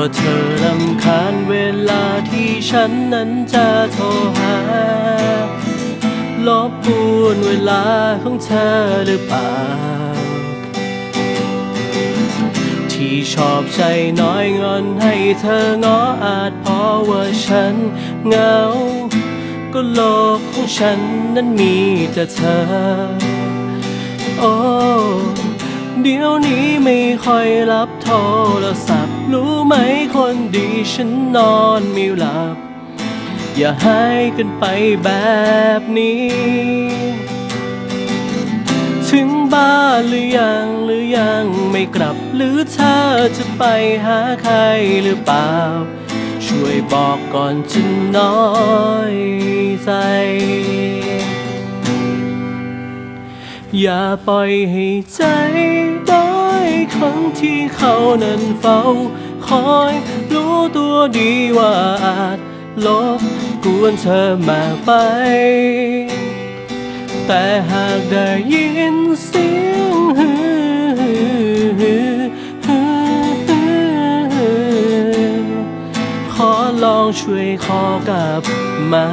ว่าเธอรำคาญเวลาที่ฉันนั้นจะโทรหา ลบกวนเวลาของเธอหรือเปล่า ที่ชอบใจน้อยงอนให้เธอง้ออาจเพราะว่าฉันเหงา ก็โลกของฉันนั้นมีแต่เธอ โอ้เดี๋ยวนี้ไม่ค่อยรับโทรศัพท์ ดีฉันนอนไม่หลับ อย่าให้กันไปแบบนี้ ถึงบ้านหรือยังหรือยังไม่กลับ หรือเธอจะไปหาใครหรือเปล่า ช่วยบอกก่อนจะน้อยใจอย่าปล่อยให้ใจด้อยคนที่เขานั้นเฝ้าคอย รู้ตัวดีว่าอาจลบกวนเธอมากไป แต่หากได้ยินเสียงฮือขอลองช่วยขอกลับมา